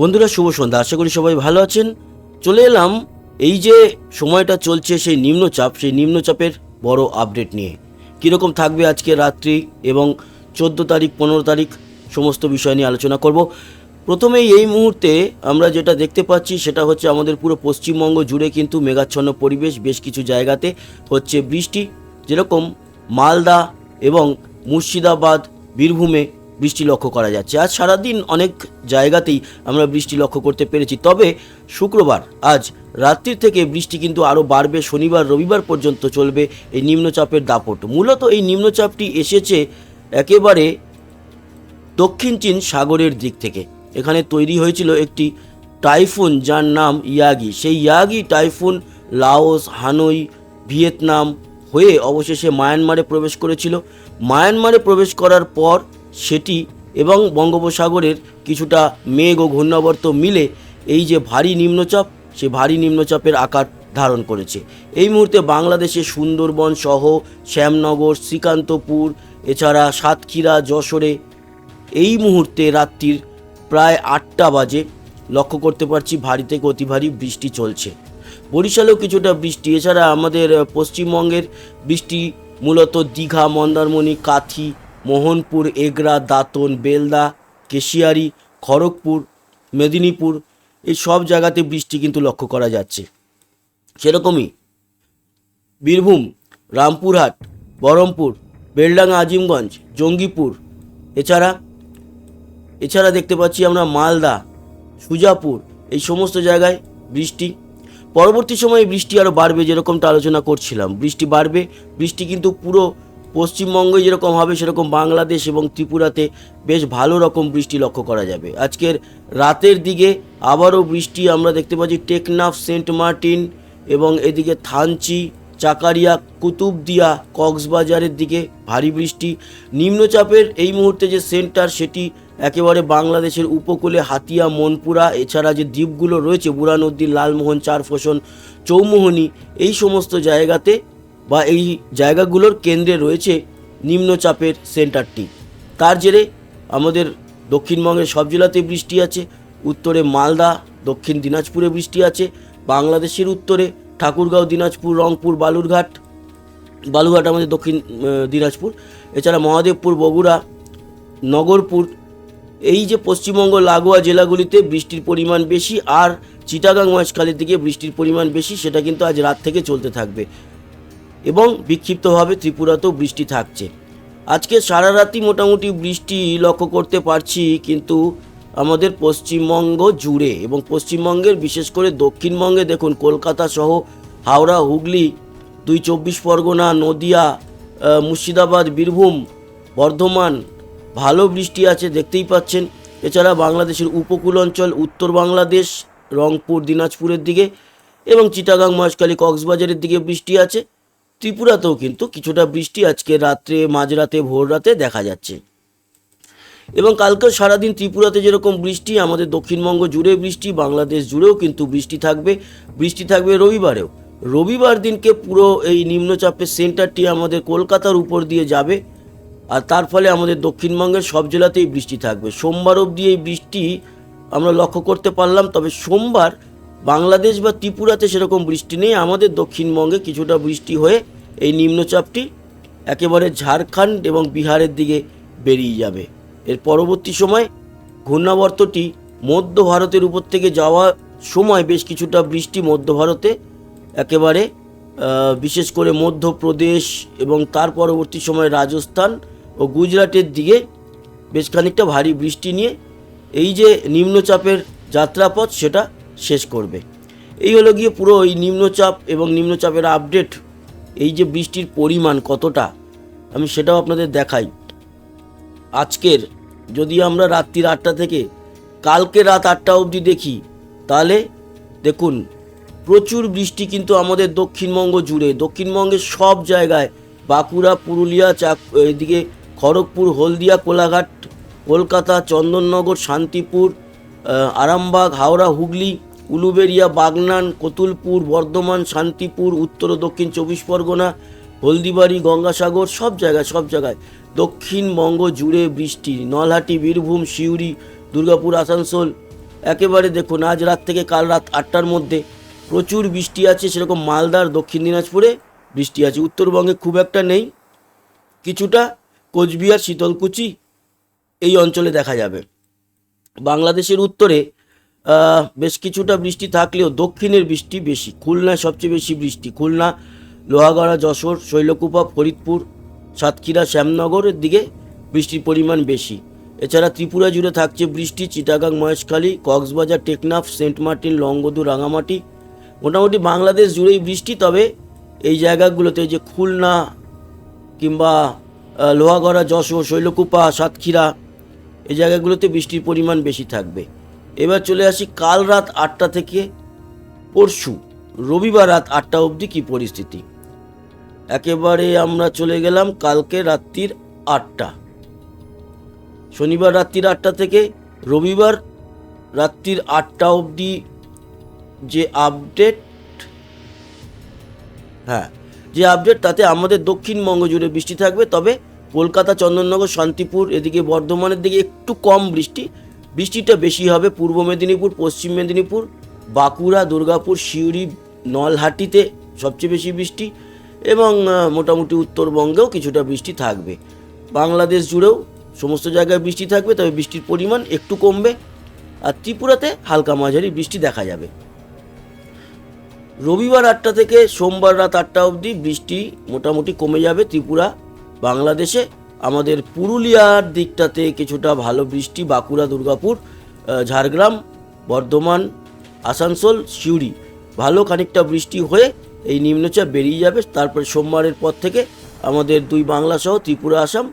বন্ধুরা, শুভ সন্ধ্যা। আশা করি সবাই ভালো আছেন। চলে এলাম এই যে সময়টা চলছে, সেই নিম্নচাপ, সেই নিম্নচাপের বড় আপডেট নিয়ে। কীরকম থাকবে আজকে রাত্রি এবং চোদ্দ তারিখ, পনেরো তারিখ, সমস্ত বিষয় নিয়ে আলোচনা করব। প্রথমেই এই মুহূর্তে আমরা যেটা দেখতে পাচ্ছি, সেটা হচ্ছে আমাদের পুরো পশ্চিমবঙ্গ জুড়ে কিন্তু মেঘাচ্ছন্ন পরিবেশ বেশ কিছু জায়গাতে হচ্ছে বৃষ্টি। যেরকম মালদা এবং মুর্শিদাবাদ, বীরভূমে বৃষ্টি লক্ষ্য করা যাচ্ছে। আজ সারাদিন অনেক জায়গাতেই আমরা বৃষ্টি লক্ষ্য করতে পেরেছি। তবে শুক্রবার, আজ রাত্রির থেকে বৃষ্টি কিন্তু আরও বাড়বে। শনিবার, রবিবার পর্যন্ত চলবে এই নিম্নচাপের দাপট। মূলত এই নিম্নচাপটি এসেছে একেবারে দক্ষিণ চীন সাগরের দিক থেকে। এখানে তৈরি হয়েছিল একটি টাইফুন যার নাম ইয়াগি। সেই Yagi typhoon Laos, Hanoi, Vietnam হয়ে অবশেষে মায়ানমারে প্রবেশ করেছিল। মায়ানমারে প্রবেশ করার পর সেটি এবং বঙ্গোপসাগরের কিছুটা মেঘ ও ঘূর্ণাবর্ত মিলে এই যে ভারী নিম্নচাপ, সে ভারী নিম্নচাপের আকার ধারণ করেছে। এই মুহূর্তে বাংলাদেশে সুন্দরবন সহ শ্যামনগর, শ্রীকান্তপুর, এছাড়া সাতক্ষীরা, যশোরে এই মুহূর্তে রাত্রির প্রায় আটটা বাজে লক্ষ্য করতে পারছি ভারী থেকে অতি ভারী বৃষ্টি চলছে। বরিশালেও কিছুটা বৃষ্টি, এছাড়া আমাদের পশ্চিমবঙ্গের বৃষ্টি মূলত দীঘা, মন্দারমণি, কাথি মোহনপুর, এগরা, দাঁতন, বেলদা, কেশিয়ারি, খড়গপুর, মেদিনীপুর, এই সব জায়গাতে বৃষ্টি কিন্তু লক্ষ্য করা যাচ্ছে। সেরকমই বীরভূম, রামপুরহাট, বহরমপুর, বেলডাঙ্গা, আজিমগঞ্জ, জঙ্গিপুর, এছাড়া এছাড়া দেখতে পাচ্ছি আমরা মালদা, সুজাপুর, এই সমস্ত জায়গায় বৃষ্টি। পরবর্তী সময়ে বৃষ্টি আরও বাড়বে যেরকমটা আলোচনা করছিলাম। বৃষ্টি বাড়বে, বৃষ্টি কিন্তু পুরো পশ্চিমবঙ্গে যেরকম হবে, সেরকম বাংলাদেশ এবং ত্রিপুরাতে বেশ ভালো রকম বৃষ্টি লক্ষ্য করা যাবে। আজকের রাতের দিকে আবারও বৃষ্টি আমরা দেখতে পাচ্ছি টেকনাফ, সেন্ট মার্টিন এবং এদিকে থানচি, চাকারিয়া, কুতুবদিয়া, কক্সবাজারের দিকে ভারী বৃষ্টি। নিম্নচাপের এই মুহূর্তে যে সেন্টার, সেটি একেবারে বাংলাদেশের উপকূলে হাতিয়া, মনপুরা, এছাড়া যে দ্বীপগুলো রয়েছে বুরানউদ্দিন লালমোহন চারফোষণ চৌমোহনী, এই সমস্ত জায়গাতে বা এই জায়গাগুলোর কেন্দ্রে রয়েছে নিম্নচাপের সেন্টারটি। তার জেরে আমাদের দক্ষিণবঙ্গের সব জেলাতেই বৃষ্টি আছে, উত্তরে মালদা, দক্ষিণ দিনাজপুরে বৃষ্টি আছে, বাংলাদেশের উত্তরে ঠাকুরগাঁও, দিনাজপুর, রংপুর, বালুরঘাট বালুরঘাট আমাদের দক্ষিণ দিনাজপুর, এছাড়া মহাদেবপুর, বগুড়া, নগরপুর, এই যে পশ্চিমবঙ্গ লাগোয়া জেলাগুলিতে বৃষ্টির পরিমাণ বেশি আর চিটাগাং মহেশখালীর দিকে বৃষ্টির পরিমাণ বেশি, সেটা কিন্তু আজ রাত থেকে চলতে থাকবে। এবং বিক্ষিপ্তভাবে ত্রিপুরাতেও বৃষ্টি থাকছে। আজকে সারা রাতই মোটামুটি বৃষ্টি লক্ষ্য করতে পারছি, কিন্তু আমাদের পশ্চিমবঙ্গ জুড়ে এবং পশ্চিমবঙ্গের বিশেষ করে দক্ষিণবঙ্গে দেখুন, কলকাতা সহ হাওড়া, হুগলি, দুই চব্বিশ পরগনা, নদিয়া মুর্শিদাবাদ, বীরভূম, বর্ধমান, ভালো বৃষ্টি আছে দেখতেই পাচ্ছেন। এছাড়া বাংলাদেশের উপকূল অঞ্চল, উত্তর বাংলাদেশ, রংপুর, দিনাজপুরের দিকে এবং চিটাগাং, মহেশখালী, কক্সবাজারের দিকে বৃষ্টি আছে। ত্রিপুরাতেও কিন্তু কিছুটা বৃষ্টি আজকে রাত্রে, মাঝরাতে ভোর রাতে দেখা যাচ্ছে। এবং কালকে সারাদিন ত্রিপুরাতে যেরকম বৃষ্টি, আমাদের দক্ষিণবঙ্গ জুড়ে বৃষ্টি, বাংলাদেশ জুড়েও কিন্তু বৃষ্টি থাকবে। বৃষ্টি থাকবে রবিবারেও। রবিবার দিনকে পুরো এই নিম্নচাপের সেন্টারটি আমাদের কলকাতার উপর দিয়ে যাবে। আর তার ফলে আমাদের দক্ষিণবঙ্গের সব জেলাতেই বৃষ্টি থাকবে। সোমবার অবধি এই বৃষ্টি আমরা লক্ষ্য করতে পারলাম, তবে সোমবার বাংলাদেশ বা ত্রিপুরাতে সেরকম বৃষ্টি নেই। আমাদের দক্ষিণবঙ্গে কিছুটা বৃষ্টি হয়ে এই নিম্নচাপটি একেবারে ঝাড়খণ্ড এবং বিহারের দিকে বেরিয়ে যাবে। এর পরবর্তী সময় ঘূর্ণাবর্তটি মধ্য ভারতের উপর থেকে যাওয়ার সময় বেশ কিছুটা বৃষ্টি মধ্য ভারতে, একেবারে বিশেষ করে মধ্যপ্রদেশ এবং তার পরবর্তী সময় রাজস্থান ও গুজরাটের দিকে বেশ খানিকটা ভারী বৃষ্টি নিয়ে এই যে নিম্নচাপের যাত্রাপথ, সেটা শেষ করবে। এই হলো গিয়ে পুরো এই নিম্নচাপ এবং নিম্নচাপের আপডেট এই যে বৃষ্টির পরিমাণ কতটা, আমি সেটাও আপনাদের দেখাই। আজকের যদি আমরা রাত্রির আটটা থেকে কালকে রাত আটটা অবধি দেখি, তাহলে দেখুন, প্রচুর বৃষ্টি কিন্তু আমাদের দক্ষিণবঙ্গ জুড়ে। দক্ষিণবঙ্গের সব জায়গায়, বাঁকুড়া, পুরুলিয়া, চাক, এদিকে খড়গপুর, হলদিয়া, কোলাঘাট, কলকাতা, চন্দননগর, শান্তিপুর আরামবাগ, হাওড়া, হুগলি উলুবেড়িয়া, বাগনান, কতুলপুর, বর্ধমান, শান্তিপুর, উত্তর ও দক্ষিণ চব্বিশ পরগনা, হলদিবাড়ি, গঙ্গাসাগর, সব জায়গায় সব জায়গায়। দক্ষিণবঙ্গ জুড়ে বৃষ্টি, নলহাটি, বীরভূম, সিউড়ি, দুর্গাপুর, আসানসোল। একেবারে দেখুন, আজ রাত থেকে কাল রাত আটটার মধ্যে প্রচুর বৃষ্টি আছে, সেরকম মালদার দক্ষিণ দিনাজপুরে বৃষ্টি আছে। উত্তরবঙ্গে খুব একটা নেই, কিছুটা কোচবিহার, শীতলকুচি, এই অঞ্চলে দেখা যাবে। বাংলাদেশের উত্তরে বেশ কিছুটা বৃষ্টি থাকলেও দক্ষিণের বৃষ্টি বেশি। খুলনায় সবচেয়ে বেশি বৃষ্টি। খুলনা, লোহাগড়া, যশোর, শৈলকুপা, ফরিদপুর, সাতক্ষীরা, শ্যামনগরের দিকে বৃষ্টির পরিমাণ বেশি। এছাড়া ত্রিপুরা জুড়ে থাকছে বৃষ্টি, চিটাগাং, মহেশখালী, কক্সবাজার, টেকনাফ, সেন্ট মার্টিন, লংগদু, রাঙামাটি। মোটামুটি বাংলাদেশ জুড়েই বৃষ্টি, তবে এই জায়গাগুলোতে যে খুলনা কিংবা লোহাগড়া, যশোর, শৈলকুপা, সাতক্ষীরা, এই জায়গাগুলোতে বৃষ্টির পরিমাণ বেশি থাকবে। এবার চলে আসি কাল রাত আটটা থেকে পরশু। রবিবার রাত আটটা অবধি কী পরিস্থিতি? একেবারে আমরা চলে গেলাম কালকে রাত্রির আটটা। শনিবার রাত্রির আটটা থেকে রবিবার রাত্রির আটটা অবধি যে আপডেট হ্যাঁ যে আপডেট তাতে আমাদের দক্ষিণবঙ্গ জুড়ে বৃষ্টি থাকবে। তবে কলকাতা, চন্দননগর, শান্তিপুর, এদিকে বর্ধমানের দিকে একটু কম বৃষ্টি। বৃষ্টিটা বেশি হবে পূর্ব মেদিনীপুর, পশ্চিম মেদিনীপুর, বাঁকুড়া, দুর্গাপুর, সিউড়ি, নলহাটিতে সবচেয়ে বেশি বৃষ্টি এবং মোটামুটি উত্তরবঙ্গেও কিছুটা বৃষ্টি থাকবে। বাংলাদেশ জুড়েও সমস্ত জায়গায় বৃষ্টি থাকবে, তবে বৃষ্টির পরিমাণ একটু কমবে আর ত্রিপুরাতে হালকা মাঝারি বৃষ্টি দেখা যাবে। রবিবার আটটা থেকে সোমবার রাত আটটা অবধি বৃষ্টি মোটামুটি কমে যাবে ত্রিপুরা, বাংলাদেশে আমাদের পুরুলিয়ার দিকটাতে কিছুটা ভালো বৃষ্টি, বাঁকুড়া, দুর্গাপুর ঝাড়গ্রাম, বর্ধমান, আসানসোল, সিউড়ি। ভালো খানিকটা বৃষ্টি হয়ে এই নিম্নচাপ বেরিয়ে যাবে। তারপরে সোমবারের পর থেকে আমাদের দুই বাংলা সহ ত্রিপুরা, আসাম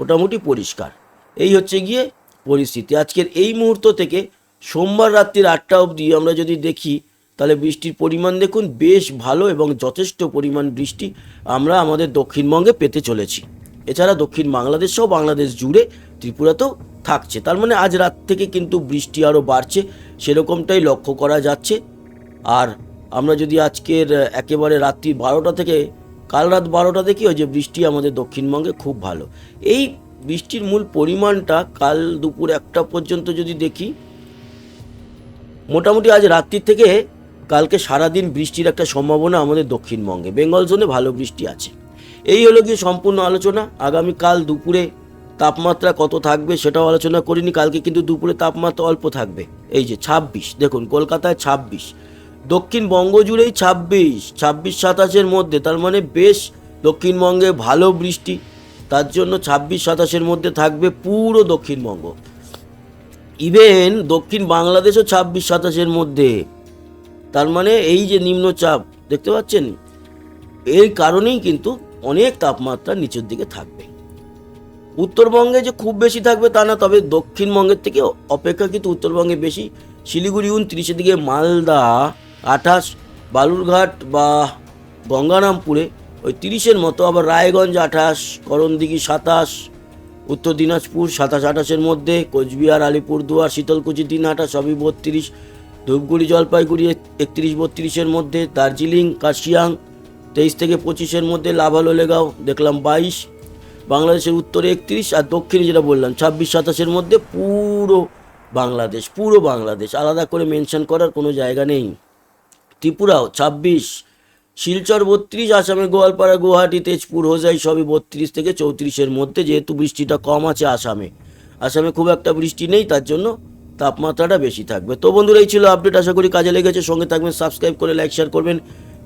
মোটামুটি পরিষ্কার। এই হচ্ছে গিয়ে পরিস্থিতি। আজকের এই মুহূর্ত থেকে সোমবার রাত্রির আটটা অবধি আমরা যদি দেখি, তাহলে বৃষ্টির পরিমাণ দেখুন বেশ ভালো এবং যথেষ্ট পরিমাণ বৃষ্টি আমরা আমাদের দক্ষিণবঙ্গে পেতে চলেছি। এছাড়া দক্ষিণ বাংলাদেশ সহ বাংলাদেশ জুড়ে ত্রিপুরাতেও থাকছে। তার মানে আজ রাত থেকে কিন্তু বৃষ্টি আরও বাড়ছে, সেরকমটাই লক্ষ্য করা যাচ্ছে। আর আমরা যদি আজকের একেবারে রাত্রি বারোটা থেকে, কাল রাত বারোটা দেখি ওই যে বৃষ্টি আমাদের দক্ষিণবঙ্গে খুব ভালো। এই বৃষ্টির মূল পরিমাণটা কাল দুপুর একটা পর্যন্ত যদি দেখি, মোটামুটি আজ রাত্রির থেকে কালকে সারাদিন বৃষ্টির একটা সম্ভাবনা আমাদের দক্ষিণবঙ্গে। বেঙ্গল জোনে ভালো বৃষ্টি আছে। এই হলো গিয়ে সম্পূর্ণ আলোচনা। আগামীকাল দুপুরে তাপমাত্রা কত থাকবে সেটাও আলোচনা করিনি, কালকে কিন্তু দুপুরে তাপমাত্রা অল্প থাকবে। এই যে ছাব্বিশ, দেখুন কলকাতায় ছাব্বিশ দক্ষিণবঙ্গ জুড়েই ছাব্বিশ ছাব্বিশ সাতাশের মধ্যে, তার মানে বেশ দক্ষিণবঙ্গে ভালো বৃষ্টি, তার জন্য ছাব্বিশ সাতাশের মধ্যে থাকবে পুরো দক্ষিণবঙ্গ। ইভেন দক্ষিণ বাংলাদেশও ছাব্বিশ সাতাশের মধ্যে, তার মানে এই যে নিম্নচাপ, দেখতে পাচ্ছেন? এই কারণেই কিন্তু অনেক তাপমাত্রা নিচের দিকে থাকবে। উত্তরবঙ্গে যে খুব বেশি থাকবে তা না, তবে দক্ষিণবঙ্গের থেকে অপেক্ষাকৃত উত্তরবঙ্গে বেশি। শিলিগুড়ি, উনত্রিশের দিকে মালদা, আঠাশ, বালুরঘাট বা গঙ্গারামপুরে ওই তিরিশের মতো, আবার রায়গঞ্জ আঠাশ, করণদিঘি সাতাশ, উত্তর দিনাজপুর সাতাশ, আঠাশের মধ্যে, কোচবিহার, আলিপুরদুয়ার, শীতলকুচি দিনহাটা সবই বত্রিশ, ধূপগুড়ি, জলপাইগুড়ি একত্রিশ, বত্রিশের মধ্যে, দার্জিলিং কার্শিয়াং তেইশ থেকে পঁচিশের মধ্যে লাভালো লেগাও দেখলাম বাইশ, বাংলাদেশের উত্তরে একত্রিশ আর দক্ষিণে যেটা বললাম, ছাব্বিশ, সাতাশের মধ্যে পুরো বাংলাদেশ পুরো বাংলাদেশ। আলাদা করে মেনশন করার কোনো জায়গা নেই। ত্রিপুরাও ছাব্বিশ, শিলচর, বত্রিশ, আসামে গোয়ালপাড়া, গুয়াহাটি, তেজপুর, হোজাই, সবই বত্রিশ থেকে চৌত্রিশের মধ্যে, যেহেতু বৃষ্টিটা কম আছে আসামে। আসামে খুব একটা বৃষ্টি নেই, তার জন্য তাপমাত্রাটা বেশি থাকবে। তো বন্ধুরা, এই ছিল আপডেট আশা করি কাজে লেগেছে। সঙ্গে থাকবেন সাবস্ক্রাইব করে লাইক শেয়ার করবেন।